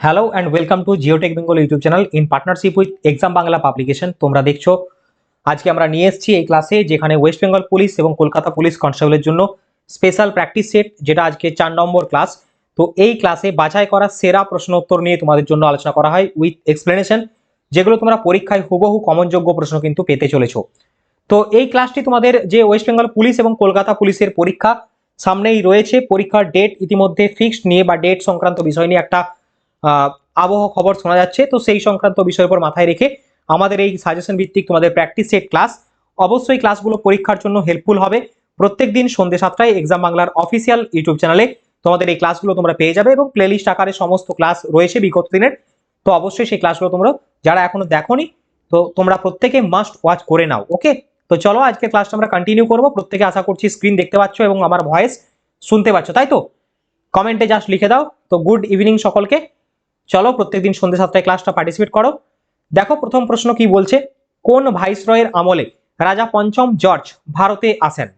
Hello and welcome to Geotech Bengal YouTube channel in partnership with exam Bangla publication তোমরা দেখছ। আজকে আমরা নিয়ে এসেছি এই ক্লাসে যেখানে ওয়েস্ট বেঙ্গল পুলিশ এবং কলকাতা পুলিশ কনস্টেবলের জন্য স্পেশাল প্র্যাকটিস সেট যেটা আজকে চার নম্বর ক্লাস তো এই ক্লাসে বাছাই করা সেরা প্রশ্ন উত্তর নিয়ে তোমাদের জন্য আলোচনা করা হয় উইথ এক্সপ্লেনেশন যেগুলো তোমরা পরীক্ষায় হুবহু কমনযোগ্য প্রশ্ন কিন্তু পেতে চলেছো। তো এই ক্লাসটি তোমাদের যে ওয়েস্ট বেঙ্গল পুলিশ এবং কলকাতা পুলিশের পরীক্ষা সামনেই রয়েছে। পরীক্ষার ডেট ইতিমধ্যে ফিক্সড নিয়ে বা ডেট সংক্রান্ত বিষয় নিয়ে একটা আবহাওয়া খবর শোনা যাচ্ছে। তো সেই সংক্রান্ত বিষয়ের উপর মাথায় রেখে আমাদের এই সাজেশন ভিত্তিক তোমাদের প্র্যাকটিস সেট ক্লাস অবশ্যই ক্লাসগুলো পরীক্ষার জন্য হেল্পফুল হবে। প্রত্যেক দিন সন্ধ্যে সাতটায় এক্সাম বাংলার অফিসিয়াল ইউটিউব চ্যানেলে তোমাদের এই ক্লাসগুলো তোমরা পেয়ে যাবে এবং প্লেলিস্ট আকারে সমস্ত ক্লাস রয়েছে বিগত দিনের। তো অবশ্যই সেই ক্লাসগুলো তোমরা, যারা এখনও দেখোনি, তো তোমরা প্রত্যেকে মাস্ট ওয়াচ করে নাও ওকে তো চলো আজকে ক্লাসটা আমরা কন্টিনিউ করব। প্রত্যেকে আশা করছি স্ক্রিন দেখতে পাচ্ছ এবং আমার ভয়েস শুনতে পাচ্ছ, তাই তো? কমেন্টে জাস্ট লিখে দাও। তো গুড ইভিনিং সকলকে। চলো প্রত্যেকদিন সন্ধ্যে সাতটায় ক্লাসটা পার্টিসিপেট করো। দেখো প্রথম প্রশ্ন কি বলছে? কোন ভাইসরয়ের আমলে রাজা পঞ্চম জর্জ ভারতে আসেন?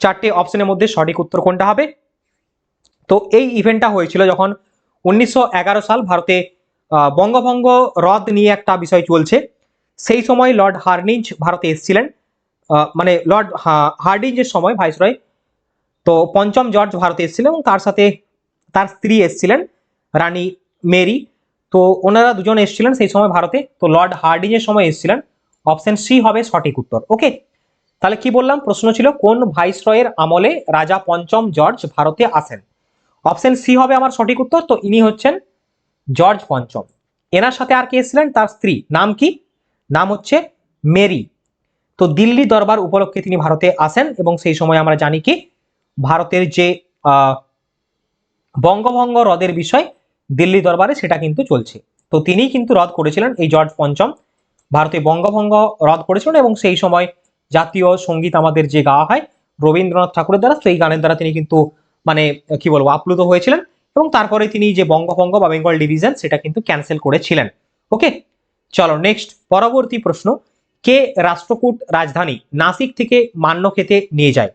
চারটে অপশনের মধ্যে সঠিক উত্তর কোনটা হবে? তো এই ইভেন্টটা হয়েছিল যখন উনিশশো এগারো সাল ভারতে বঙ্গভঙ্গ হ্রদ নিয়ে একটা বিষয় চলছে। সেই সময় লর্ড হার্নিঞ্জ ভারতে এসেছিলেন। মানে লর্ড হার্ডিঞ্জের সময় ভাইসরয় তো পঞ্চম জর্জ ভারতে এসেছিলেন এবং তার সাথে তার স্ত্রী এসেছিলেন, রানী মেরি। তো ওনারা দুজন এসেছিলেন সেই সময় ভারতে। তো লর্ড হার্ডিংয়ের সময় এসেছিলেন। অপশন সি হবে সঠিক উত্তর। ওকে, তাহলে কি বললাম? প্রশ্ন ছিল, কোন ভাইসরয়ের আমলে রাজা পঞ্চম জর্জ ভারতে আসেন? অপশন সি হবে আমার সঠিক উত্তর। তো ইনি হচ্ছেন জর্জ পঞ্চম। এনার সাথে আর কে এসেছিলেন? তার স্ত্রী। নাম কি? নাম হচ্ছে মেরি। তো দিল্লি দরবার উপলক্ষে তিনি ভারতে আসেন এবং সেই সময় আমরা জানি কি, ভারতের যে বঙ্গভঙ্গ হ্রদের বিষয় দিল্লি দরবারে সেটা কিন্তু চলছে। তো তিনিই কিন্তু রদ করেছিলেন, এই জর্জ পঞ্চম। ভারতে বঙ্গভঙ্গ রদ করেছিলেন এবং সেই সময় জাতীয় সংগীত আমাদের যে গাওয়া হয়, রবীন্দ্রনাথ ঠাকুরের দ্বারা, সেই গানের দ্বারা তিনি কিন্তু মানে কি বলব, আপ্লুত হয়েছিলেন এবং তারপরে তিনি যে বঙ্গভঙ্গ বা বেঙ্গল ডিভিশন, সেটা কিন্তু ক্যান্সেল করেছিলেন। ওকে? চলো, নেক্সট, পরবর্তী প্রশ্ন। কে রাষ্ট্রকূট রাজধানী নাসিক থেকে মান্যক্ষেতে নিয়ে যায়?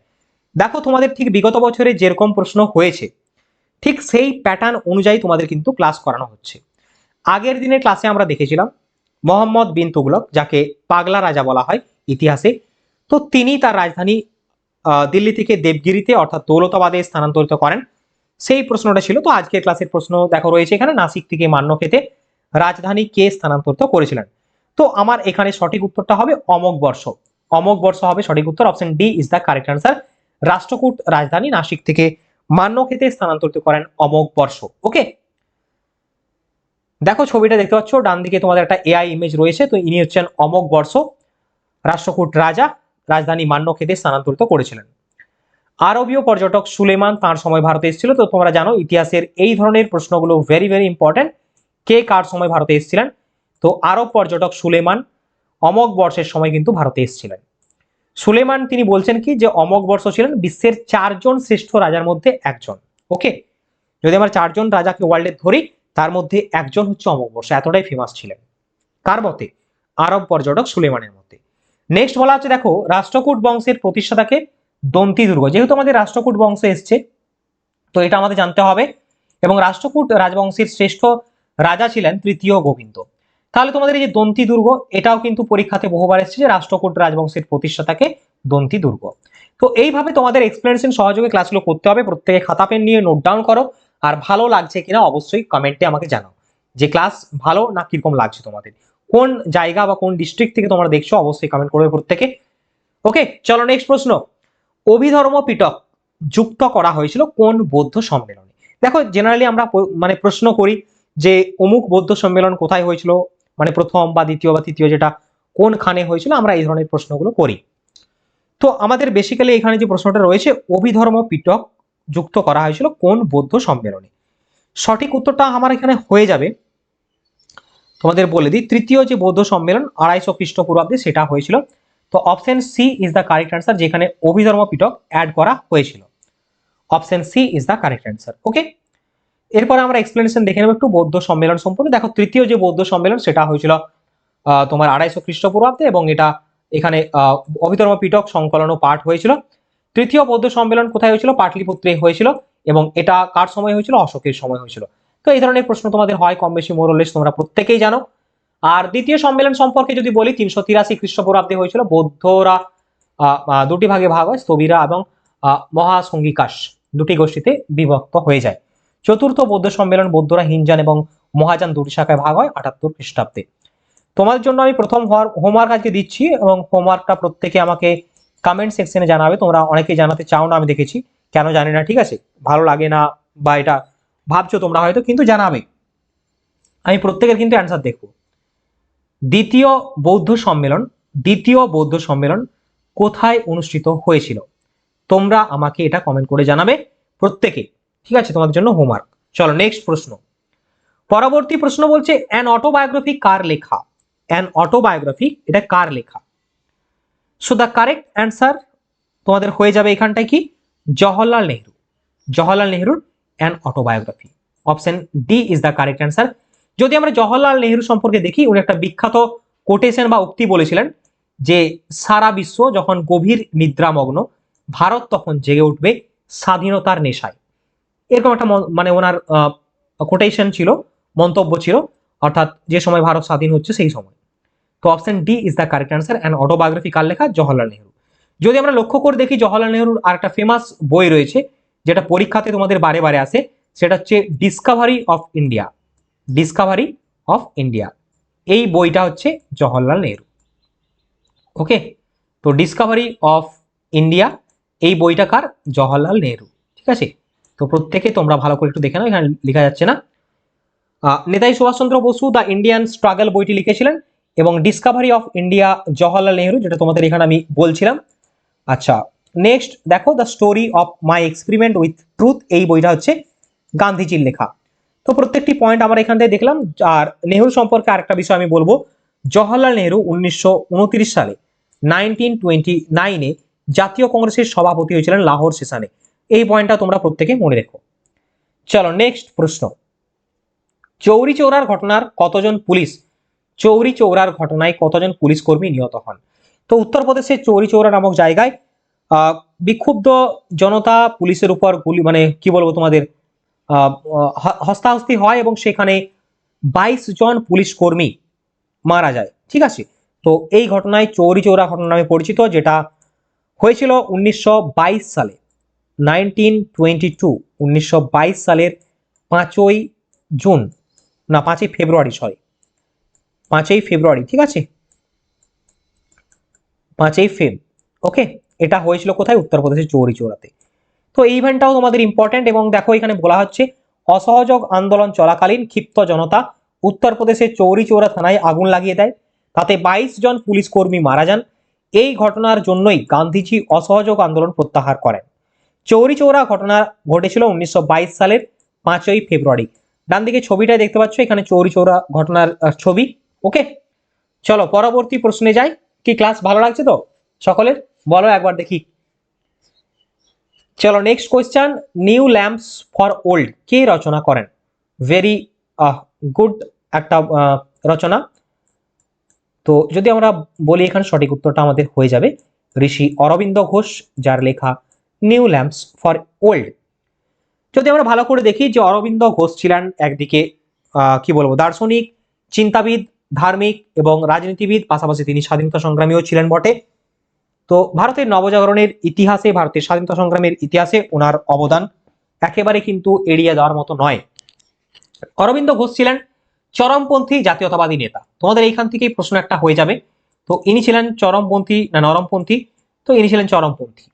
দেখো, তোমাদের ঠিক বিগত বছরে যেরকম প্রশ্ন হয়েছে ঠিক সেই প্যাটার্ন অনুযায়ী তোমাদের কিন্তু ক্লাস করানো হচ্ছে। আগের দিনের ক্লাসে আমরা দেখেছিলাম, মোহাম্মদ বিন তুগলক, যাকে পাগলা রাজা বলা হয় ইতিহাসে, তো তিনি তার রাজধানী দিল্লি থেকে দেবগিরিতে অর্থাৎ দৌলতাবাদে স্থানান্তরিত করেন। সেই প্রশ্নটা ছিল, তো আজকের ক্লাসের প্রশ্ন দেখো রয়েছে এখানে, নাসিক থেকে মান্য খেতে রাজধানী কে স্থানান্তরিত করেছিলেন? তো আমার এখানে সঠিক উত্তরটা হবে অমোক বর্ষ। অমোক বর্ষ হবে সঠিক উত্তর option D is the correct answer Rashtrakuta রাজধানী নাসিক থেকে মান্যক্ষেতে স্থানান্তরিত করেন অমোক বর্ষ ওকে দেখো ছবিটা দেখতে পাচ্ছ ডান দিকে তোমাদের একটা এআই ইমেজ রয়েছে, তো ইনি হচ্ছেন অমোক বর্ষ, রাষ্ট্রকূট রাজা, রাজধানী মান্যক্ষেতে স্থানান্তরিত করেছিলেন। আরবীয় পর্যটক সুলেমান তার সময় ভারতে এসেছিল, তো তোমরা জানো ইতিহাসের এই ধরনের প্রশ্নগুলো ভেরি ভেরি ইম্পর্টেন্ট কে কার সময় ভারতে এসেছিলেন? তো আরব পর্যটক সুলেমান অমোক বর্ষের সময় কিন্তু ভারতে এসেছিলেন। সুলেমান, তিনি বলছেন কি যে, অমোক বর্ষ ছিলেন বিশ্বের চারজন শ্রেষ্ঠ রাজার মধ্যে একজন। ওকে? যদি আমরা চারজন রাজাকে ওয়ার্ল্ডে ধরি, তার মধ্যে একজন হচ্ছে অমোক বর্ষ, এতটাই ফেমাস ছিলেন। কার মতে? আরব পর্যটক সুলেমানের মতে। নেক্সট বলা হচ্ছে দেখো, রাষ্ট্রকূট বংশের প্রতিষ্ঠাতাকে দন্তি দুর্গ। যেহেতু আমাদের রাষ্ট্রকূট বংশ এসছে, তো এটা আমাদের জানতে হবে। এবং রাষ্ট্রকূট রাজবংশের শ্রেষ্ঠ রাজা ছিলেন তৃতীয় গোবিন্দ। তাহলে তোমাদের এই যে দন্তি দুর্গ, এটাও কিন্তু পরীক্ষাতে বহুবার এসেছে যে রাষ্ট্রকূট রাজবংশের প্রতিষ্ঠাতাকে দন্তি দুর্গ। তো এইভাবে তোমাদের এক্সপ্লেনেশন সহযোগে ক্লাসগুলো করতে হবে, প্রত্যেকে খাতা পেন নিয়ে নোট ডাউন করো, আর ভালো লাগছে কিনা অবশ্যই কমেন্টে আমাকে জানাও। যে ক্লাস ভালো না কীরকম লাগছে তোমাদের? কোন জায়গা বা কোন ডিস্ট্রিক্ট থেকে তোমরা দেখছ, অবশ্যই কমেন্ট করবে প্রত্যেকে। ওকে চলো নেক্সট প্রশ্ন। অভিধর্ম পিটক যুক্ত করা হয়েছিল কোন বৌদ্ধ সম্মেলনে? দেখো জেনারেলি আমরা মানে প্রশ্ন করি যে অমুক বৌদ্ধ সম্মেলন কোথায় হয়েছিল? মানে প্রথম বা দ্বিতীয় বা তৃতীয় যেটা কোন খানে হয়েছিল, আমরা এই ধরনের প্রশ্নগুলো করি। তো আমাদের বেসিক্যালি এখানে যে প্রশ্নটা রয়েছে, অভিধর্ম পিটক যুক্ত করা হয়েছিল কোন বৌদ্ধ সম্মেলনে? সঠিক উত্তরটা আমার এখানে হয়ে যাবে। তোমাদের বলে দিই, তৃতীয় যে বৌদ্ধ সম্মেলন আড়াইশো খ্রিস্টপূর্বাব্দে সেটা হয়েছিল। তো option C is the correct answer যেখানে অভিধর্ম পিটক অ্যাড করা হয়েছিল। Option C is the correct answer okay এরপরে আমরা এক্সপ্লেনেশন দেখে নেব একটু বৌদ্ধ সম্মেলন সম্পর্কে। দেখো, তৃতীয় যে বৌদ্ধ সম্মেলন, সেটা হয়েছিল তোমার আড়াইশো খ্রিস্টপূর্বাব্দে এবং এটা এখানে অভিধর্ম পিটক সংকলন ও পাঠ হয়েছিল। তৃতীয় বৌদ্ধ সম্মেলন কোথায় হয়েছিল? পাটলিপুত্রে হয়েছিল এবং এটা কার সময় হয়েছিল? অশোকের সময় হয়েছিল। তো এই ধরনের প্রশ্ন তোমাদের হয় কম বেশি মোরলেস তোমরা প্রত্যেকেই জানো। আর দ্বিতীয় সম্মেলন সম্পর্কে যদি বলি, তিনশো তিরাশি খ্রিস্টপূর্বাব্দে হয়েছিল বৌদ্ধরা দুটি ভাগে ভাগ হয়, স্থবিরা এবং মহাসঙ্গিকাশ দুটি গোষ্ঠীতে বিভক্ত হয়ে যায়। চতুর্থ বৌদ্ধ সম্মেলন বৌদ্ধরা হিনজান এবং মহাযান দুটি শাখায় ভাগ হয়, আটাত্তর খ্রিস্টাব্দে। তোমাদের জন্য আমি প্রথম হোমওয়ার্ক আজকে দিচ্ছি এবং হোমওয়ার্কটা প্রত্যেকে আমাকে কমেন্ট সেকশনে জানাবে। তোমরা অনেকে জানাতে চাও না, আমি দেখেছি। কেন জানি না, ঠিক আছে? ভালো লাগে না বা এটা ভাবছ তোমরা হয়তো, কিন্তু জানাবে। আমি প্রত্যেকের কিন্তু অ্যান্সার দেখব। দ্বিতীয় বৌদ্ধ সম্মেলন, দ্বিতীয় বৌদ্ধ সম্মেলন কোথায় অনুষ্ঠিত হয়েছিল? তোমরা আমাকে এটা কমেন্ট করে জানাবে প্রত্যেকে। ঠিক আছে, তোমাদের জন্য হোমওয়ার্ক চলো নেক্সট প্রশ্ন। পরবর্তী প্রশ্ন বলছে অ্যান অটোবায়োগ্রাফি কার লেখা? অ্যান অটোবায়োগ্রাফি এটা কার লেখা? সো দ্য কারেক্ট অ্যান্সার তোমাদের হয়ে যাবে এখানটায় কি? Jawaharlal Nehru. Jawaharlal নেহরুর an autobiography option D is the correct answer যদি আমরা জওহরলাল নেহরু সম্পর্কে দেখি, উনি একটা বিখ্যাত কোটেশন বা উক্তি বলেছিলেন যে, সারা বিশ্ব যখন গভীর নিদ্রামগ্ন, ভারত তখন জেগে উঠবে স্বাধীনতার নেশায়। এরকম একটা মন- ওনার কোটেশন ছিল, মন্তব্য ছিল, অর্থাৎ যে সময় ভারত স্বাধীন হচ্ছে সেই সময়। তো option D is the correct answer and autobiography কার লেখা? জওহরলাল নেহরু। যদি আমরা লক্ষ্য করে দেখি, জওহরলাল নেহরুর আর একটা ফেমাস বই রয়েছে, যেটা পরীক্ষাতে তোমাদের বারে বারে আসে, সেটা হচ্ছে discovery of India discovery of India এই বইটা হচ্ছে জওহরলাল নেহরু। ওকে তো ডিসকাভারি অফ ইন্ডিয়া এই বইটা কার? জওহরলাল নেহরু। ঠিক আছে? তো প্রত্যেকে তোমরা ভালো করে একটু দেখে নাও, এখানে লেখা যাচ্ছে না। Netaji Subhash Chandra Bose the Indian struggle বইটি লিখেছিলেন এবং discovery of India Jawaharlal Nehru, যেটা তোমাদের এখানে আমি বলছিলাম। আচ্ছা নেক্সট দেখো the story of my experiment with truth এই বইটা হচ্ছে গান্ধীজির লেখা। তো প্রত্যেকটি পয়েন্ট আমরা এখান থেকে দেখলাম, আর নেহরু সম্পর্কে আরেকটা বিষয় আমি বলব। জওহরলাল নেহরু উনিশশো উনত্রিশ সালে নাইনটিন টোয়েন্টি নাইনে জাতীয় কংগ্রেসের সভাপতি হয়েছিলেন লাহোর সেশনে। এই পয়েন্টটা তোমরা প্রত্যেকে মনে রেখো। চলো নেক্সট প্রশ্ন। চৌরি চৌরার ঘটনার কতজন পুলিশ? চৌরি চৌরার ঘটনায় কতজন পুলিশ কর্মী নিহত হন? তো উত্তরপ্রদেশের চৌরি চৌরা নামক জায়গায় বিক্ষুব্ধ জনতা পুলিশের উপর গুলি মানে কি বলব তোমাদের হস্তাহস্তি হয় এবং সেখানে বাইশ জন পুলিশ কর্মী মারা যায়। ঠিক আছে? তো এই ঘটনায় চৌরি চৌরা ঘটনা নামে পরিচিত, যেটা হয়েছিল উনিশশো বাইশ সালে। নাইনটিন টোয়েন্টি টু, উনিশশো বাইশ সালের পাঁচই জুন, না, পাঁচই ফেব্রুয়ারি সরি পাঁচই ফেব্রুয়ারি, ঠিক আছে? পাঁচই ফেব, ওকে? এটা হয়েছিল কোথায়? উত্তরপ্রদেশের চৌরি চৌরাতে। তো এই ইভেন্টটাও তোমাদের ইম্পর্টেন্ট এবং দেখো এখানে বলা হচ্ছে, অসহযোগ আন্দোলন চলাকালীন ক্ষিপ্ত জনতা উত্তরপ্রদেশের চৌরি চৌরা থানায় আগুন লাগিয়ে দেয়। তাতে বাইশ জন পুলিশ কর্মী মারা যান। এই ঘটনার জন্যই গান্ধীজি অসহযোগ আন্দোলন প্রত্যাহার করেন। চৌরি চৌরা ঘটনা ঘটেছিল উনিশশো বাইশ সালের পাঁচই ফেব্রুয়ারি। ডান দিকে ছবিটা দেখতে পাচ্ছ, এখানে চৌরি চৌরা ঘটনার ছবি। ওকে? চলো, পরবর্তী প্রশ্নে যাই। কি ক্লাস ভালো লাগছে তো? সকলের? বলো একবার দেখি। চলো next question new lamps for old কে রচনা করেন? ভেরি গুড একটা রচনা। তো যদি আমরা বলি এখানে সঠিক উত্তরটা আমাদের হয়ে যাবে। ঋষি অরবিন্দ ঘোষ, যার লেখা নিউ ল্যাম্পস ফর ওল্ড। যদি আমরা ভালো করে দেখি যে অরবিন্দ ঘোষ ছিলেন একদিকে কি বলব, দার্শনিক, চিন্তাবিদ, ধার্মিক এবং রাজনীতিবিদ, পাশাপাশি তিনি স্বাধীনতা সংগ্রামীও ছিলেন বটে। তো ভারতের নবজাগরণের ইতিহাসে, ভারতের স্বাধীনতা সংগ্রামের ইতিহাসে ওনার অবদান একেবারে কিন্তু এড়িয়ে দেওয়ার মতো নয়। অরবিন্দ ঘোষ ছিলেন চরমপন্থী জাতীয়তাবাদী নেতা। তোমাদের এইখান থেকেই প্রশ্ন একটা হয়ে যাবে। তো ইনি ছিলেন চরমপন্থী না নরমপন্থী? তো ইনি ছিলেন চরমপন্থী।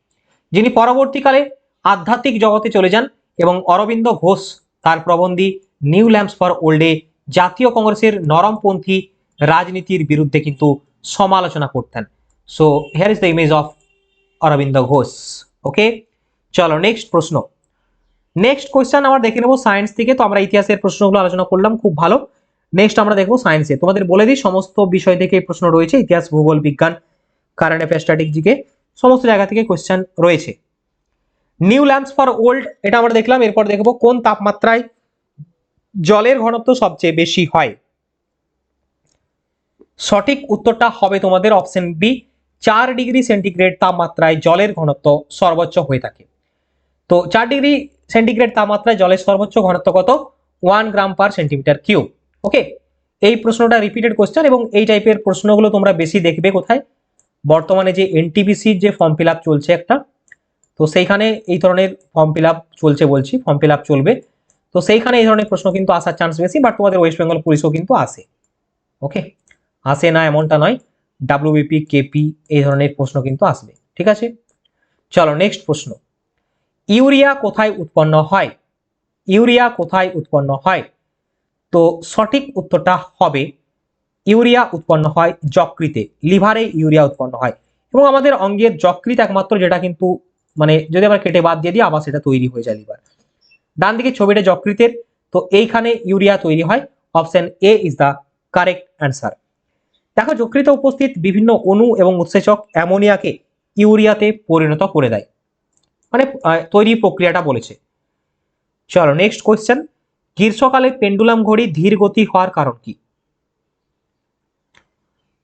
যিনি পরবর্তীকালে আধ্যাত্মিক জগতে চলে যান এবং অরবিন্দ ঘোষ তার প্রবন্ধী নিউ ল্যাম্পস ফর ওল্ডে জাতীয় কংগ্রেসের নরমপন্থী রাজনীতির বিরুদ্ধে কিন্তু সমালোচনা করতেন। So here is the image of Aurobindo Ghosh. Okay চলো নেক্সট প্রশ্ন। নেক্সট কোয়েশ্চেন আমরা দেখে নেব সায়েন্স থেকে। তো আমরা ইতিহাসের প্রশ্নগুলো আলোচনা করলাম, খুব ভালো। নেক্সট আমরা দেখব সায়েন্সে তোমাদের বলে দিই, সমস্ত বিষয় থেকে প্রশ্ন রয়েছে, ইতিহাস, ভূগোল, বিজ্ঞান কারেন্ট অ্যাফেয়ার স্ট্র্যাটেজিকে সমস্ত জায়গা থেকে কোয়েশ্চেন রয়েছে। নিউ ল্যাম্পস ফর ওল্ড এটা আমরা দেখলাম, এরপর দেখব কোন তাপমাত্রায় জলের ঘনত্ব সবচেয়ে বেশি হয়। সঠিক উত্তরটা হবে তোমাদের অপশন বি চার ডিগ্রি সেন্টিগ্রেড তাপমাত্রায় জলের ঘনত্ব সর্বোচ্চ হয়ে থাকে। তো চার ডিগ্রি সেন্টিগ্রেড তাপমাত্রায় জলের সর্বোচ্চ ঘনত্ব কত? One gram per centimetre cube okay এই প্রশ্নটা রিপিটেড কোশ্চেন এবং এই টাইপের প্রশ্নগুলো তোমরা বেশি দেখবে কোথায়? বর্তমানে যে এনটিপিসির যে ফর্ম ফিল চলছে একটা, তো সেইখানে এই ধরনের ফর্ম ফিল চলছে বলছি ফর্ম ফিল চলবে। তো সেইখানে এই ধরনের প্রশ্ন কিন্তু আসার চান্স বেশি বাট তোমাদের ওয়েস্ট বেঙ্গল পুলিশও কিন্তু আসে। ওকে আসে না এমনটা নয় ডাব্লিউবিপি কেপি এই ধরনের প্রশ্ন কিন্তু আসবে। ঠিক আছে? চলো নেক্সট প্রশ্ন। ইউরিয়া কোথায় উৎপন্ন হয়? ইউরিয়া কোথায় উৎপন্ন হয়? তো সঠিক উত্তরটা হবে ইউরিয়া উৎপন্ন হয় যকৃতে, লিভারে ইউরিয়া উৎপন্ন হয়। এবং আমাদের অঙ্গের যকৃত একমাত্র যেটা কিন্তু মানে যদি আমরা কেটে বাদ দিয়ে দিই, আবার সেটা তৈরি হয়ে যায় লিভার। ডান দিকে ছবিটা যকৃতের, তো এইখানে ইউরিয়া তৈরি হয়। Option A is the correct answer দেখো, যকৃতে উপস্থিত বিভিন্ন অণু এবং উৎসেচক অ্যামোনিয়াকে ইউরিয়াতে পরিণত করে দেয়। মানে তৈরি প্রক্রিয়াটা বলেছে। চলো নেক্সট কোয়েশ্চেন গ্রীষ্মকালে পেন্ডুলাম ঘড়ি ধীর গতি হওয়ার কারণ কি?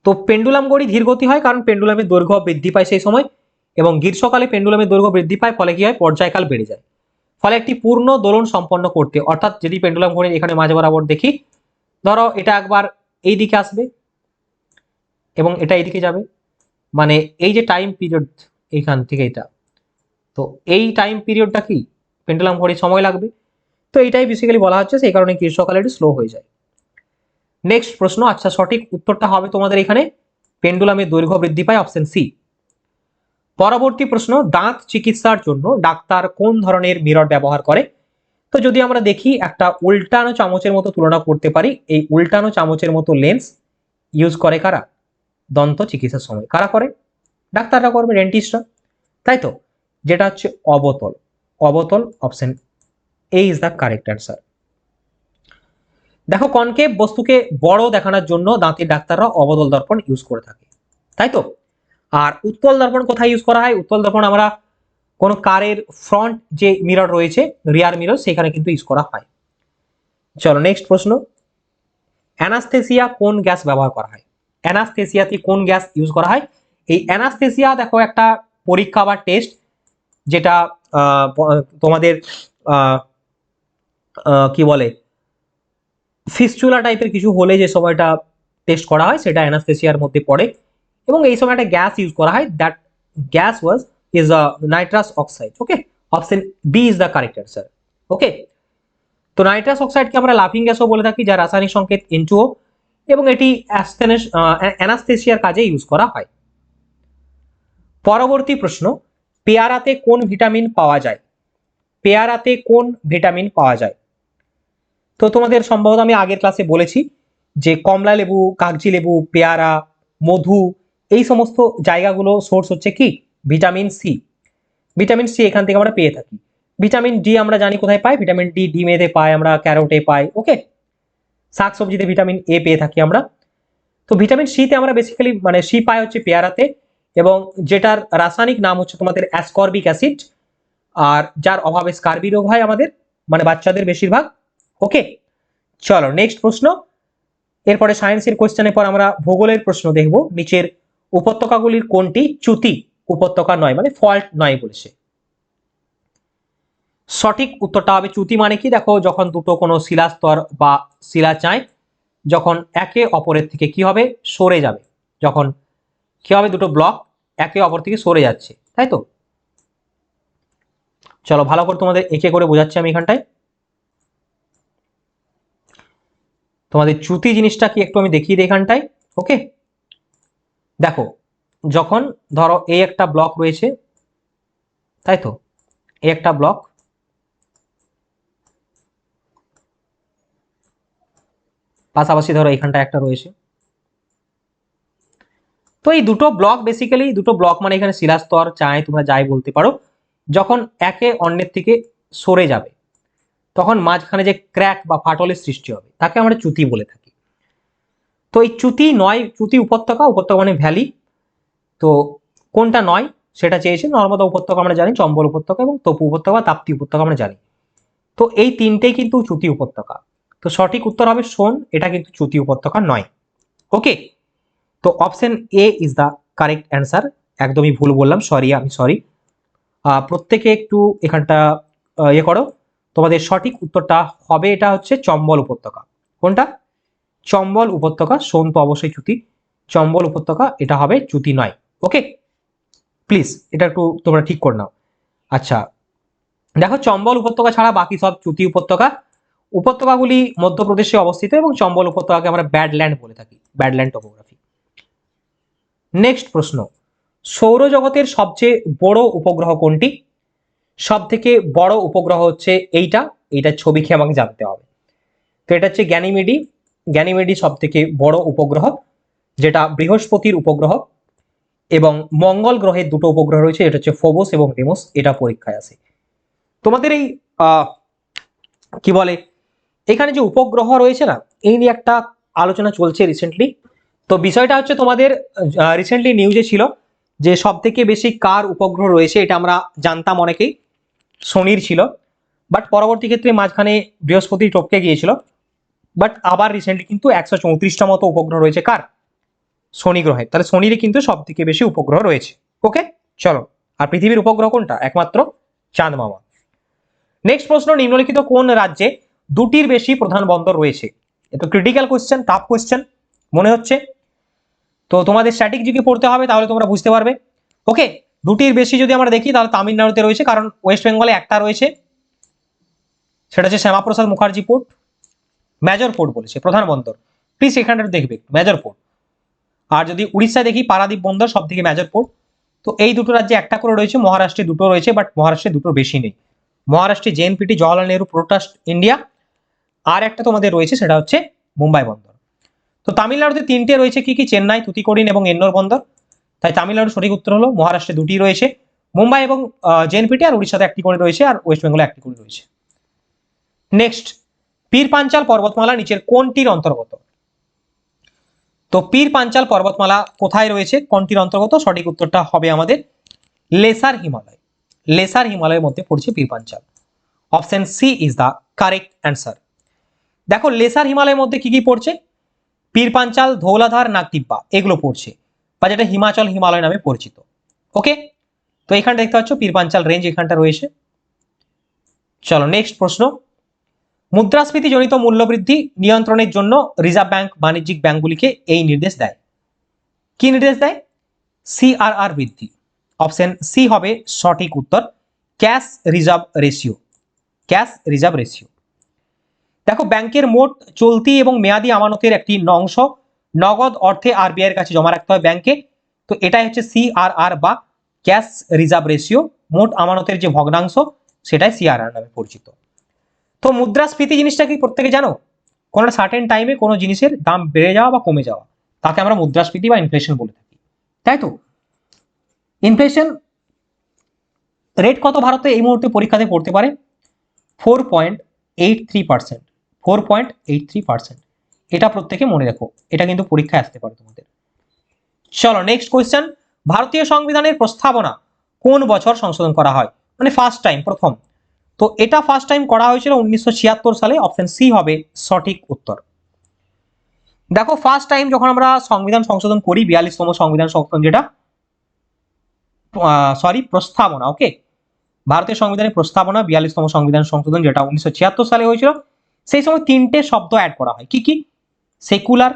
তো পেন্ডুলাম গড়ি ধীর গতি হয়, কারণ পেন্ডুলামের দৈর্ঘ্য বৃদ্ধি পায় সেই সময় এবং গ্রীষ্মকালে পেন্ডুলামের দৈর্ঘ্য বৃদ্ধি পায়, ফলে কি হয়? পর্যায়কাল বেড়ে যায়। ফলে একটি পূর্ণ দোলন সম্পন্ন করতে, অর্থাৎ যদি পেন্ডুলাম ঘড়ি এখানে মাঝে বরাবর দেখি, ধরো এটা একবার এই দিকে আসবে এবং এটা এইদিকে যাবে। মানে এই যে টাইম পিরিয়ড এইখান থেকে এটা, তো এই টাইম পিরিয়ডটা কি? পেন্ডুলাম ঘড়ির সময় লাগবে। তো এইটাই বেসিক্যালি বলা হচ্ছে, সেই কারণে গ্রীষ্মকালে একটু স্লো হয়ে যায়। নেক্সট প্রশ্ন আচ্ছা সঠিক উত্তরটা হবে তোমাদের এখানে। পেন্ডুলামের দৈর্ঘ্য বৃদ্ধি পায় অপশন সি পরবর্তী প্রশ্ন, দাঁত চিকিৎসার জন্য ডাক্তার কোন ধরনের মিরর ব্যবহার করে? তো যদি আমরা দেখি, একটা উল্টানো চামচের মতো তুলনা করতে পারি। এই উল্টানো চামচের মতো লেন্স ইউজ করে কারা? দন্ত চিকিৎসার সময়। কারা করে? ডাক্তাররা করবে ডেন্টিস্টরা তাই তো? যেটা হচ্ছে অবতল। অবতল option A is the correct answer দেখো কনকেভ বস্তুকে বড় দেখানোর জন্য দাঁতের ডাক্তাররা অবতল দর্পণ ইউজ করে থাকে, তাই তো? আর উত্তল দর্পণ কোথায় ইউজ করা হয়? উত্তল দর্পণ আমরা কোনো কারের ফ্রন্ট যে মিরর রয়েছে রিয়ার মিরর সেখানে কিন্তু ইউজ করা হয়। চলো নেক্সট প্রশ্ন। অ্যানাস্থেসিয়া কোন গ্যাস ব্যবহার করা হয়? অ্যানাস্থেসিয়াতে কোন গ্যাস ইউজ করা হয়? এই অ্যানাস্থেসিয়া দেখো একটা পরীক্ষা বা টেস্ট যেটা তোমাদের কি বলে? ফিস্চুলা টাইপের কিছু হলে যে সময়টা টেস্ট করা হয়, সেটা অ্যানাস্থেসিয়ার মধ্যে পড়ে। এবং এই সময় একটা গ্যাস ইউজ করা হয়। That gas was is a nitrous oxide okay option B is the correct answer okay তো নাইট্রাস অক্সাইডকে আমরা লাফিং গ্যাসও বলে থাকি যার রাসায়নিক সংকেত এনটুও এবং এটি অ্যানাস্থেসিয়ার কাজে ইউজ করা হয়। পরবর্তী প্রশ্ন, পেয়ারাতে কোন ভিটামিন পাওয়া যায়? পেয়ারাতে কোন ভিটামিন পাওয়া যায়? তো তোমাদের সম্ভবত আমি আগের ক্লাসে বলেছি যে কমলা লেবু, কাগজি লেবু, পেয়ারা, মধু, এই সমস্ত জায়গাগুলো সোর্স হচ্ছে কি? ভিটামিন সি ভিটামিন সি এখান থেকে আমরা পেয়ে থাকি। ভিটামিন ডি আমরা জানি কোথায় পাই? ভিটামিন ডি ডিমেতে পাই আমরা ক্যারোটে পাই ওকে শাকসবজিতে ভিটামিন এ পেয়ে থাকি আমরা। তো ভিটামিন সিতে আমরা বেসিক্যালি মানে সি পাই হচ্ছে পেয়ারাতে এবং যেটার রাসায়নিক নাম হচ্ছে তোমাদের অ্যাসকর্বিক অ্যাসিড আর যার অভাবে স্কার্বি রোগ হয় আমাদের মানে বাচ্চাদের বেশিরভাগ। ওকে চলো নেক্সট প্রশ্ন। এরপরে সায়েন্সের কোশ্চেনের পর আমরা ভূগোলের প্রশ্ন দেখব। নিচের উপত্যকাগুলির কোনটি চ্যুতি? উপত্যকা নয় মানে ফল্ট নয় বলেছে। সঠিক উত্তরটা হবে চ্যুতি মানে কি? দেখো, যখন দুটো কোনো শিলাস্তর বা শিলা চায়, যখন একে অপরের থেকে কি হবে? সরে যাবে। যখন কি হবে? দুটো ব্লক একে অপর থেকে সরে যাচ্ছে, তাই তো? চলো ভালো করে তোমাদের একে করে বোঝাচ্ছি আমি এখানটায়। তোমাদের চ্যুতি জিনিসটা কি একটু আমি দেখিয়ে দিই এখানটায়? ওকে দেখো, যখন ধরো এই একটা ব্লক রয়েছে, তাই তো? এই একটা ব্লক পাশাপাশি ধরো এখানটা একটা রয়েছে। তো এই দুটো ব্লক বেসিক্যালি দুটো ব্লক মানে এখানে শিলাস্তর, চায়, তোমরা যাই বলতে পারো, যখন একে অন্যের থেকে সরে যাবে তখন মাঝখানে যে ক্র্যাক বা ফাটলের সৃষ্টি হবে, তাকে আমরা চ্যুতি বলে থাকি। তো এই চ্যুতি নয়, চ্যুতি উপত্যকা উপত্যকা মানে ভ্যালি। তো কোনটা নয়, সেটা চেয়েছে নর্মদা উপত্যকা আমরা জানি, চম্বল উপত্যকা এবং তপু উপত্যকা তাপ্তি উপত্যকা আমরা জানি। তো এই তিনটেই কিন্তু চ্যুতি উপত্যকা। তো সঠিক উত্তর হবে সোন, এটা কিন্তু চ্যুতি উপত্যকা নয়। ওকে? তো option A is the correct answer একদমই ভুল বললাম সরি আমি সরি প্রত্যেকে একটু এখানটা ইয়ে করো। তোমাদের সঠিক উত্তরটা হবে এটা হচ্ছে চম্বল উপত্যকা। কোনটা? চম্বল উপত্যকা, সোন তো অবশ্যই চ্যুতি। চম্বল উপত্যকা, এটা হবে চ্যুতি নয়। ওকে প্লিজ এটা একটু তোমরা ঠিক করে নাও। আচ্ছা দেখো চম্বল উপত্যকা ছাড়া বাকি সব চ্যুতি উপত্যকা। উপত্যকাগুলি মধ্যপ্রদেশে অবস্থিত এবং চম্বল উপত্যকাকে আমরা ব্যাডল্যান্ড বলে থাকি, ব্যাডল্যান্ড টোপোগ্রাফি নেক্সট প্রশ্ন, সৌরজগতের সবচেয়ে বড় উপগ্রহ কোনটি? সব থেকে বড় উপগ্রহ হচ্ছে এইটা এইটা ছবি খেয়ে আমাকে জানতে হবে। তো এটা হচ্ছে গ্যানিমেডি। গ্যানিমেডি সব থেকে বড় উপগ্রহ, যেটা বৃহস্পতির উপগ্রহ এবং মঙ্গল গ্রহের দুটো উপগ্রহ রয়েছে, এটা হচ্ছে ফোবোস এবং ডেমোস এটা পরীক্ষায় আসে তোমাদের এই কি বলে, এখানে যে উপগ্রহ রয়েছে না, এই নিয়ে একটা আলোচনা চলছে রিসেন্টলি তো বিষয়টা হচ্ছে তোমাদের রিসেন্টলি নিউজে ছিল যে সব থেকে বেশি কার উপগ্রহ রয়েছে, এটা আমরা জানতাম অনেকেই। শনির ছিল বাট পরবর্তী ক্ষেত্রে মাঝখানে বৃহস্পতি টপকে গিয়েছিল বাট আবার রিসেন্টলি কিন্তু একশো চৌত্রিশটা মতো উপগ্রহ রয়েছে। কার? শনি গ্রহে। তাহলে শনির কিন্তু সব থেকে বেশি উপগ্রহ রয়েছে। ওকে চলো, আর পৃথিবীর উপগ্রহ কোনটা? একমাত্র চাঁদ মামা নেক্সট প্রশ্ন, নিম্নলিখিত কোন রাজ্যে দুটির বেশি প্রধান বন্দর রয়েছে? এটা ক্রিটিক্যাল কোয়েশ্চেন টাফ কোয়েশ্চেন মনে হচ্ছে। তো তোমাদের স্ট্যাটিক যুগে পড়তে হবে, তাহলে তোমরা বুঝতে পারবে। ওকে দুটির বেশি যদি আমরা দেখি, তাহলে তামিলনাড়ুতে রয়েছে, কারণ ওয়েস্ট বেঙ্গলে একটা রয়েছে। সেটা হচ্ছে Shyama Prasad Mukherjee port major port বলেছে, প্রধান বন্দর। প্লিজ এখানটা দেখবে, মেজর পোর্ট আর যদি উড়িষ্যায় দেখি, পারাদ্বীপ বন্দর সব থেকে মেজর পোর্ট তো এই দুটো রাজ্যে একটা করে রয়েছে, মহারাষ্ট্রে দুটো রয়েছে বাট মহারাষ্ট্রে দুটো বেশি নেই। মহারাষ্ট্রে JNPT Jawaharlal Nehru port trust India আর একটা তোমাদের রয়েছে, সেটা হচ্ছে মুম্বাই বন্দর। তো তামিলনাড়ুতে তিনটে রয়েছে, কি কি? চেন্নাই, তুতিকোরিন এবং এন্নোর বন্দর। তাই তামিলনাড়ু সঠিক উত্তর হলো মহারাষ্ট্রে দুটি রয়েছে, মুম্বাই এবং জেএনপিটি আর উড়িষ্যাতে একটি করে রয়েছে আর ওয়েস্ট বেঙ্গলে একটি করে রয়েছে। নেক্সট পীর পাঞ্চাল পর্বতমালা নিচের কোনটির অন্তর্গত? তো পীর পাঞ্চাল পর্বতমালা কোথায় রয়েছে, কোনটির অন্তর্গত? সঠিক উত্তরটা হবে আমাদের লেসার হিমালয়। লেসার হিমালয়ের মধ্যে পড়ছে Pir Panjal. Option C is the correct answer. দেখো, লেসার হিমালয়ের মধ্যে কি কি পড়ছে? পীর পাঞ্চাল, ধৌলাধার নাগটিব্বা এগুলো পড়ছে। বা যেটা হিমাচল হিমালয় নামে পরিচিত। ওকে তো এখানে দেখতে পাচ্ছ পীরপাঞ্চাল রেঞ্জ এখানটা রয়েছে। চলো নেক্সট প্রশ্ন। মুদ্রাস্ফীতি জনিত মূল্যবৃদ্ধি নিয়ন্ত্রণের জন্য রিজার্ভ ব্যাংক বাণিজ্যিক ব্যাংকগুলিকে এই নির্দেশ দেয়। কি নির্দেশ দেয়? সিআরআর বৃদ্ধি। অপশন সি হবে সঠিক উত্তর cash reserve ratio cash reserve ratio দেখো, ব্যাংকের মোট চলতি এবং মেয়াদি আমানতের একটি অংশ নগদ অর্থে আরবিআই এর কাছে জমা রাখতে হয় ব্যাংকে তো এটাই হচ্ছে সিআরআর বা ক্যাশ রিজার্ভ রেশিও মোট আমানতের যে ভগ্নাংশ, সেটাই সিআরআর নামে পরিচিত। তো মুদ্রাস্ফীতি জিনিসটা কি প্রত্যেকে জানো? কোনো সার্টেন টাইমে কোনো জিনিসের দাম বেড়ে যাওয়া বা কমে যাওয়া। তাকে আমরা মুদ্রাস্ফীতি বা ইনফ্লেশন বলে থাকি। তাই তো? ইনফ্লেশন রেট কত ভারতে এই মুহূর্তে পরীক্ষাতে পড়তে পারে? Four point eight three percent four point eight three percent এটা প্রত্যেকে মনে রাখো। এটা কিন্তু পরীক্ষায় আসতে পারে তোমাদের। চলো নেক্সট কোয়েশ্চেন ভারতীয় সংবিধানের প্রস্তাবনা কোন বছর সংশোধন করা হয়? মানে ফার্স্ট টাইম প্রথম। তো এটা ফার্স্ট টাইম করা হয়েছিল উনিশশো ছিয়াত্তর সালে অপশন সি হবে সঠিক উত্তর। দেখো ফার্স্ট টাইম যখন আমরা সংবিধান সংশোধন করি, বিয়াল্লিশতম সংবিধান সংশোধন যেটা সরি প্রস্তাবনা ওকে ভারতের সংবিধানের প্রস্তাবনা বিয়াল্লিশতম সংবিধান সংশোধন যেটা উনিশশো ছিয়াত্তর সালে হয়েছিল, সেই সময় তিনটে শব্দ অ্যাড করা হয়। কি কি? সেকুলার,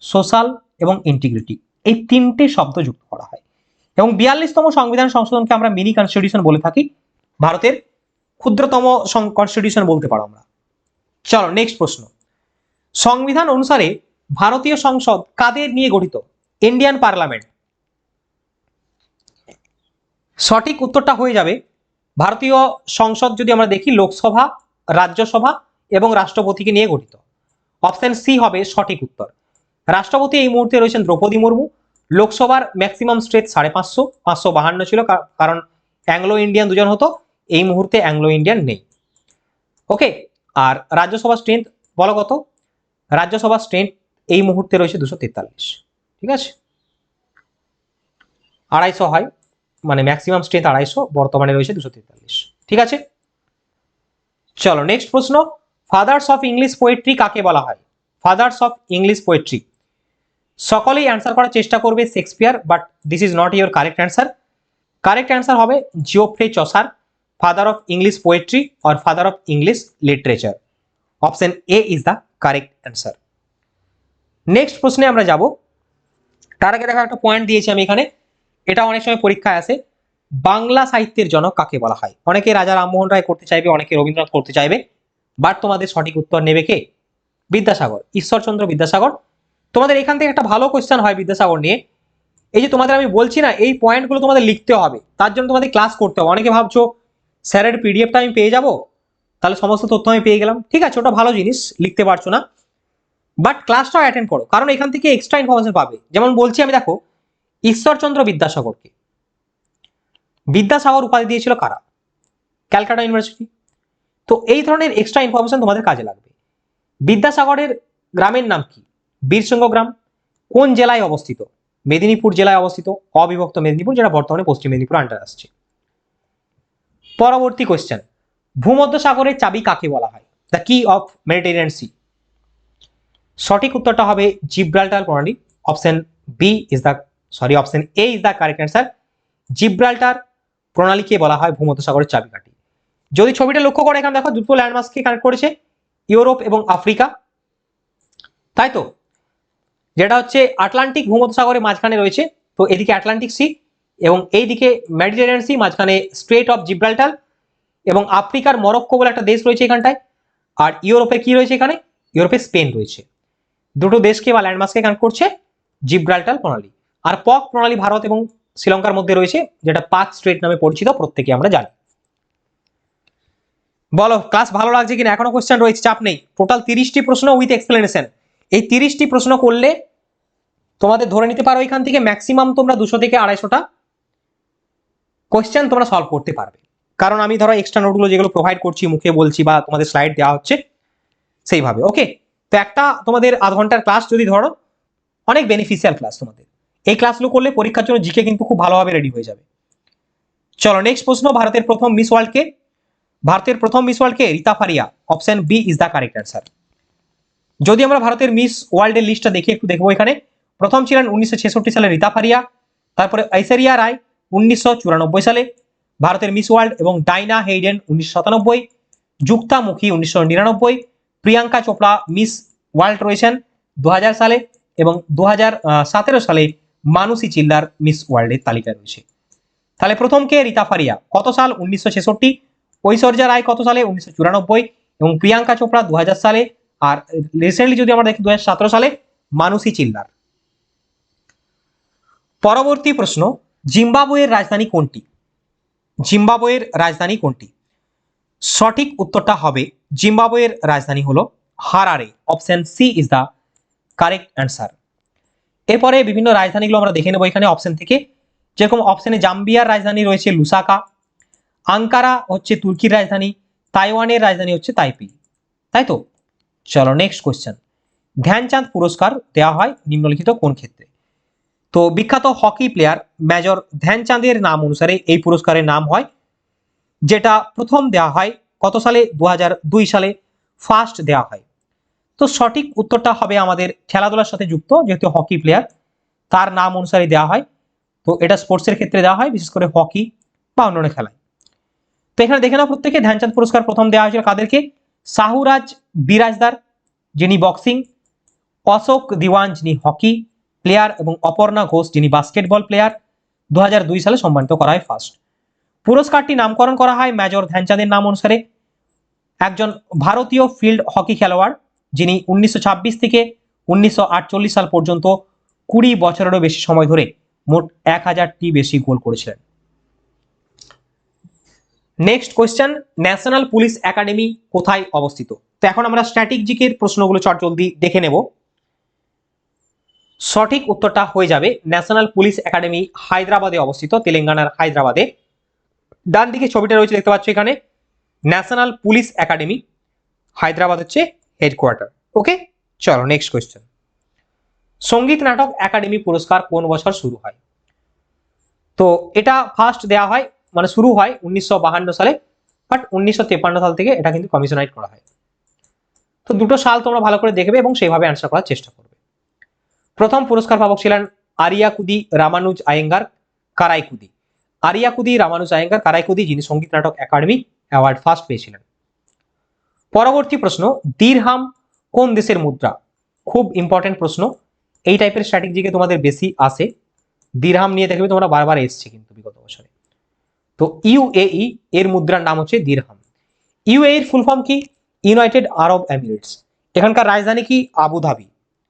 সোশ্যাল এবং ইন্টিগ্রিটি। এই তিনটে শব্দ যুক্ত করা হয়। এবং বিয়াল্লিশতম সংবিধান সংশোধনকে আমরা মিনি কনস্টিটিউশন বলে থাকি। ভারতের ক্ষুদ্রতম কনস্টিটিউশন বলতে পারো আমরা। চলো নেক্সট প্রশ্ন। সংবিধান অনুসারে ভারতীয় সংসদ কাদের নিয়ে গঠিত? ইন্ডিয়ান পার্লামেন্ট সঠিক উত্তরটা হয়ে যাবে। ভারতীয় সংসদ যদি আমরা দেখি, লোকসভা, রাজ্যসভা এবং রাষ্ট্রপতিকে নিয়ে গঠিত। অপশন সি হবে সঠিক উত্তর। রাষ্ট্রপতি এই মুহূর্তে রয়েছেন দ্রৌপদী মুর্মু। লোকসভার ম্যাক্সিমাম স্ট্রেট সাড়ে পাঁচশো পাঁচশো বাহান্ন ছিল কারণ অ্যাংলো ইন্ডিয়ান দুজন হতো, এই মুহূর্তে অ্যাংলো ইন্ডিয়ান নেই। ওকে আর রাজ্যসভা স্ট্রেংথ বলো কত? রাজ্যসভা স্ট্রেংথ এই মুহূর্তে রয়েছে দুশো তেতাল্লিশ। ঠিক আছে? আড়াইশো হয় মানে ম্যাক্সিমাম স্ট্রেংথ আড়াইশো, বর্তমানে রয়েছে দুশো তেতাল্লিশ। ঠিক আছে? চলো নেক্সট প্রশ্ন। ফাদার্স অফ ইংলিশ পোয়েট্রি কাকে বলা হয়? ফাদার্স অফ ইংলিশ পোয়েট্রি সকলেই অ্যান্সার করার চেষ্টা করবে Shakespeare but this is not your correct answer correct answer হবে Geoffrey Chaucer father of English poetry or father of English literature option A is the correct answer next প্রশ্নে আমরা যাব। তার আগে দেখো একটা পয়েন্ট দিয়েছি আমি এখানে। এটা অনেক সময় পরীক্ষায় আসে। বাংলা সাহিত্যের জনক কাকে বলা হয়? অনেকে রাজা রামমোহন রায় করতে চাইবে, অনেকে রবীন্দ্রনাথ করতে চাইবে। বাট তোমাদের সঠিক উত্তর নেবে কে? বিদ্যাসাগর। ঈশ্বরচন্দ্র বিদ্যাসাগর। তোমাদের এখান থেকে একটা ভালো কোয়েশ্চেন হয় বিদ্যাসাগর নিয়ে। এই যে তোমাদের আমি বলছি না, এই পয়েন্টগুলো তোমাদের লিখতে হবে। তার জন্য তোমাদের ক্লাস করতে হবে। অনেকে ভাবছ স্যারের পিডিএফটা আমি পেয়ে যাব? তাহলে সমস্ত তথ্য আমি পেয়ে গেলাম। ঠিক আছে, ওটা ভালো জিনিস, লিখতে পারছ না। বাট ক্লাসটাও অ্যাটেন্ড করো। কারণ এখান থেকে এক্সট্রা ইনফরমেশন পাবে। যেমন বলছি আমি, দেখো, ঈশ্বরচন্দ্র বিদ্যাসাগরকে। বিদ্যাসাগর উপাধি দিয়েছিল কারা? ক্যালকাটা ইউনিভার্সিটি। তো এই ধরনের এক্সট্রা ইনফরমেশন তোমাদের কাজে লাগবে। বিদ্যাসাগরের গ্রামের নাম কি? বীরসিংহ গ্রাম। কোন জেলায় অবস্থিত? মেদিনীপুর জেলায় অবস্থিত। অবিভক্ত মেদিনীপুর, যেটা বর্তমানে পশ্চিম মেদিনীপুর আন্ডার আসছে। পরবর্তী কোয়েশ্চেন ভূমধ্যসাগরের চাবি কাকে বলা হয়? দ্য কি অফ মেডিটেরিয়ান সি সঠিক উত্তরটা হবে জিব্রাল্টার প্রণালী। Option B is the sorry option A is the correct answer Gibraltar প্রণালীকে বলা হয় ভূমধ্যসাগরের চাবিকাঠি যদি ছবিটা লক্ষ্য করে, এখানে দেখো দুটো ল্যান্ডমার্ককে কানেক্ট করেছে, ইউরোপ এবং আফ্রিকা। তাই তো? যেটা হচ্ছে আটলান্টিক ভূমধ্যসাগরের মাঝখানে রয়েছে, তো এদিকে আটলান্টিক সি এবং এইদিকে মেডিটেরিয়ান সি, মাঝখানে স্ট্রেট অফ জিব্রাল্টার এবং আফ্রিকার মরক্কো বলে একটা দেশ রয়েছে এখানটায়। আর ইউরোপে কি রয়েছে এখানে? ইউরোপে স্পেন রয়েছে। দুটো দেশকে বা ল্যান্ডমার্ককে কানেক্ট করছে জিব্রাল্টার প্রণালী। আর পক প্রণালী ভারত এবং শ্রীলঙ্কার মধ্যে রয়েছে, যেটা পাক স্ট্রেট নামে পরিচিত, প্রত্যেকে আমরা জানি। বলো ক্লাস ভালো লাগছে কিনা? এখনও কোশ্চেন রয়েছে, চাপ নেই। টোটাল তিরিশটি প্রশ্ন উইথ এক্সপ্লেনেশন এই তিরিশটি প্রশ্ন করলে তোমাদের ধরে নিতে পারো এখান থেকে ম্যাক্সিমাম তোমরা দুশো থেকে আড়াইশোটা কোশ্চেন তোমরা সলভ করতে পারবে। কারণ আমি ধরো এক্সট্রা নোটগুলো যেগুলো প্রোভাইড করছি, মুখে বলছি বা তোমাদের স্লাইড দেওয়া হচ্ছে, সেইভাবে ওকে তো একটা তোমাদের আধ ঘণ্টার ক্লাস যদি ধরো, অনেক বেনিফিশিয়াল ক্লাস তোমাদের। এই ক্লাসগুলো করলে পরীক্ষার জন্য জিকে কিন্তু খুব ভালোভাবে রেডি হয়ে যাবে। চলো নেক্সট প্রশ্ন, ভারতের প্রথম মিস ওয়ার্ল্ডকে ভারতের প্রথম miss ওয়ার্ল্ডকে Reita Faria option B is the correct answer যদি আমরা ভারতের মিস ওয়ার্ল্ডের লিস্টটা দেখি, একটু দেখব এখানে। প্রথম ছিলেন উনিশশো ছেষট্টি সালে রীতা ফারিয়া, তারপরে ঐশ্বরিয়া রায় উনিশশো চুরানব্বই সালে, ভারতের মিস ওয়ার্ল্ড এবং ডাইনা হেইডেন উনিশশো সাতানব্বই, যুক্তা মুখী উনিশশো নিরানব্বই, প্রিয়াঙ্কা চোপড়া মিস ওয়ার্ল্ড রয়েছেন দু হাজার সালে এবং দু হাজার সতেরো সালে মানুষী চিল্লার মিস ওয়ার্ল্ডের তালিকায় রয়েছে। তাহলে প্রথম কে রীতা ফারিয়া? কত সাল? উনিশশো ছেষট্টি ঐশ্বর্যা রায় কত সালে? উনিশশো চুরানব্বই। এবং প্রিয়াঙ্কা চোপড়া দু হাজার সালে। আর রিসেন্টলি যদি আমরা দেখি দু হাজার সতেরো সালে মানুষী চিল্লার। পরবর্তী প্রশ্ন, জিম্বাবুয়ের রাজধানী কোনটি? জিম্বাবুয়ের রাজধানী কোনটি? সঠিক উত্তরটা হবে, জিম্বাবুয়ের রাজধানী হলো Harare. Option C is the correct answer এরপরে বিভিন্ন রাজধানীগুলো আমরা দেখে নেব এখানে অপশন থেকে। যেরকম অপশনে জাম্বিয়ার রাজধানী রয়েছে লুসাকা আঙ্কারা হচ্ছে তুর্কির রাজধানী, তাইওয়ানের রাজধানী হচ্ছে তাইপি। তাই তো? চলো নেক্সট কোয়েশ্চেন ধ্যানচাঁদ পুরস্কার দেওয়া হয় নিম্নলিখিত কোন ক্ষেত্রে? তো বিখ্যাত হকি প্লেয়ার মেজর ধ্যানচাঁদের নাম অনুসারে এই পুরস্কারের নাম হয়, যেটা প্রথম দেওয়া হয় কত সালে? দু হাজার দুই সালে ফার্স্ট দেওয়া হয়। তো সঠিক উত্তরটা হবে আমাদের খেলাধুলার সাথে যুক্ত, যেহেতু হকি প্লেয়ার তার নাম অনুসারে দেওয়া হয়। তো এটা স্পোর্টসের ক্ষেত্রে দেওয়া হয়, বিশেষ করে হকি বা অন্যান্য খেলায়। তো এখানে দেখে নাও প্রত্যেকে। ধ্যানচাঁদ পুরস্কার প্রথম দেওয়া হয়েছিল কাদেরকে? সাহুরাজ বিরাজদার, যিনি বক্সিং অশোক দিওয়ান যিনি হকি প্লেয়ার এবং অপর্ণা ঘোষ যিনি বাস্কেটবল প্লেয়ার দু হাজার দুই সালে সম্মানিত করা হয় ফার্স্ট পুরস্কারটি নামকরণ করা হয় মেজর ধ্যানচাঁদের নাম অনুসারে। একজন ভারতীয় ফিল্ড হকি খেলোয়াড়, যিনি উনিশশো ছাব্বিশ থেকে উনিশশো আটচল্লিশ সাল পর্যন্ত কুড়ি বছরেরও বেশি সময় ধরে মোট এক হাজারটি বেশি গোল করেছিলেন। Next question national police academy কোথায় অবস্থিত? তো এখন আমরা স্ট্যাটিক জিকের প্রশ্নগুলো চট জলদি দেখে নেব। সঠিক উত্তরটা হয়ে যাবে ন্যাশনাল পুলিশ একাডেমি হায়দ্রাবাদে অবস্থিত, তেলেঙ্গানার হায়দ্রাবাদে। ডান দিকে ছবিটা রয়েছে, দেখতে পাচ্ছ এখানে। ন্যাশনাল পুলিশ একাডেমি হায়দ্রাবাদ হচ্ছে হেডকোয়ার্টার ওকে চলো নেক্সট কোয়েশ্চেন সংগীত নাটক একাডেমি পুরস্কার কোন বছর শুরু হয়? তো এটা ফার্স্ট দেওয়া হয় মানে শুরু হয় উনিশশো সালে বাট উনিশশো সাল থেকে এটা কিন্তু কমিশনাইট করা হয়। তো দুটো সাল তোমরা ভালো করে দেখবে এবং সেইভাবে অ্যান্সার করার চেষ্টা করবে। প্রথম পুরস্কার পাবক ছিলেন আরিয়া কুদি রামানুজ আয়েঙ্গার, কারাইকুদি। আরিয়াকুদি রামানুজ আয়েঙ্গার, কারাইকুদি, যিনি সংগীত নাটক একাডেমি অ্যাওয়ার্ড ফার্স্ট পেয়েছিলেন। পরবর্তী প্রশ্ন, দীরহাম কোন দেশের মুদ্রা? খুব ইম্পর্টেন্ট প্রশ্ন। এই টাইপের স্ট্র্যাটেজিকে তোমাদের বেশি আসে। দিরহাম নিয়ে দেখবে তোমরা বারবার এসছে কিন্তু বিগত বছরে। তো ইউএই এর মুদ্রার নাম হচ্ছে দিরহাম। ইউএই এর ফুল ফর্ম কি? ইউনাইটেড আরব এমিরেটস এখানকার রাজধানী কি? আবুধাবি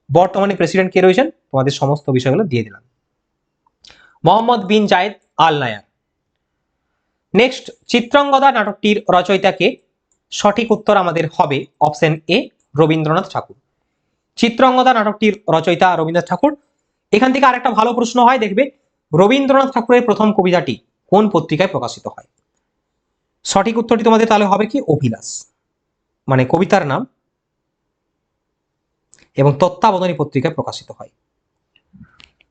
বর্তমানে প্রেসিডেন্ট কে রয়েছেন? তোমাদের সমস্ত বিষয়গুলো দিয়ে দিলাম। Mohammed bin Zayed Al Nahyan next Chitrangada নাটকটির রচয়িতাকে সঠিক উত্তর আমাদের হবে অপশন এ রবীন্দ্রনাথ ঠাকুর। চিত্রাঙ্গদা নাটকটির রচয়িতা রবীন্দ্রনাথ ঠাকুর। এখান থেকে আরেকটা ভালো প্রশ্ন হয়, দেখবে। রবীন্দ্রনাথ ঠাকুরের প্রথম কবিতাটি কোন পত্রিকায় প্রকাশিত হয়? সঠিক উত্তরটি তোমাদের তাহলে হবে কি? অভিলাষ। মানে কবিতার নাম এবং তত্ত্বাবধানী পত্রিকায় প্রকাশিত হয়।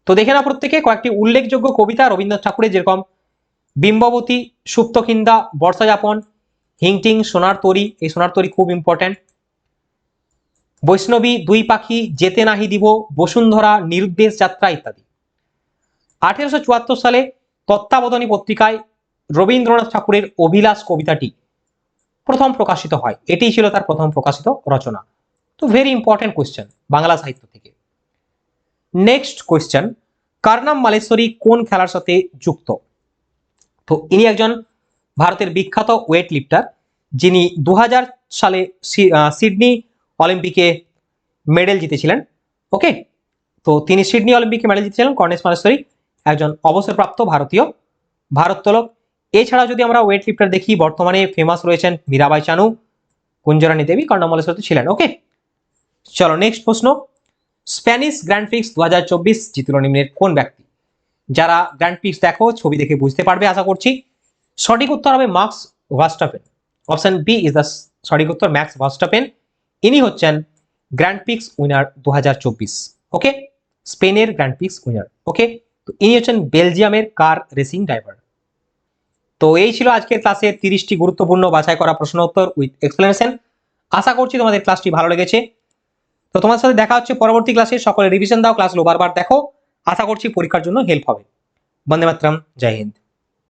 তো দেখে না প্রত্যেকে, কয়েকটি উল্লেখযোগ্য কবিতা রবীন্দ্রনাথ ঠাকুরের, যেরকম বিম্ববতী, সুপ্তখিন্দা বর্ষাযাপন হিংটিং, সোনার তরি। এই সোনার তরি খুব ইম্পর্ট্যান্ট বৈষ্ণবী, দুই পাখি, যেতে নাহি দিব, বসুন্ধরা, নিরুদ্দেশ যাত্রা ইত্যাদি। আঠেরোশো চুয়াত্তর সালে তত্ত্বাবধানী পত্রিকায় রবীন্দ্রনাথ ঠাকুরের অভিলাষ কবিতাটি প্রথম প্রকাশিত হয়। এটিই ছিল তার প্রথম প্রকাশিত রচনা। তো ভেরি ইম্পর্টেন্ট কোয়েশ্চেন বাংলা সাহিত্য থেকে। নেক্সট কোয়েশ্চেন কারনাম মালেশ্বরী কোন খেলার সাথে যুক্ত? তো ইনি একজন ভারতের বিখ্যাত ওয়েট লিফটার যিনি দু হাজার সালে সিডনি অলিম্পিকে মেডেল জিতেছিলেন। ওকে তো তিনি সিডনি অলিম্পিকে মেডেল জিতেছিলেন কর্নেশ মালেশ্বরী। একজন অবসরপ্রাপ্ত ভারতীয় ভারোত্তোলক। এছাড়া যদি আমরা ওয়েট লিফটার দেখি, বর্তমানে ফেমাস রয়েছেন মীরাবাই চানু কুঞ্জরানী দেবী কর্ণম মালেশ্বরী ছিলেন। ওকে চলো নেক্সট প্রশ্ন। স্প্যানিশ গ্র্যান্ড প্রিক্স দু হাজার চব্বিশ জিতল নিম্নের কোন ব্যক্তি? যারা গ্র্যান্ড প্রিক্স দেখো, ছবি দেখে বুঝতে পারবে, আশা করছি। সঠিক উত্তর হবে Max Verstappen. Option B is the সঠিক উত্তর, ম্যাক্স ভাস্টাপেন। ইনি হচ্ছেন গ্র্যান্ড পিক্স উইনার দু হাজার চব্বিশ ওকে স্পেনের গ্র্যান্ড পিক্স উইনার ওকে তো ইনি হচ্ছেন বেলজিয়ামের কার রেসিং ড্রাইভার। তো এই ছিল আজকের ক্লাসে তিরিশটি গুরুত্বপূর্ণ বাছাই করা প্রশ্ন উত্তর উইথ এক্সপ্লেনেশন। আশা করছি তোমাদের ক্লাসটি ভালো লেগেছে। তো তোমার সাথে দেখা হচ্ছে পরবর্তী ক্লাসে। সকলে রিভিশন দাও ক্লাসগুলো বারবার দেখো। আশা করছি পরীক্ষার জন্য হেল্প হবে। বন্দে মাতরম, জয় হিন্দ।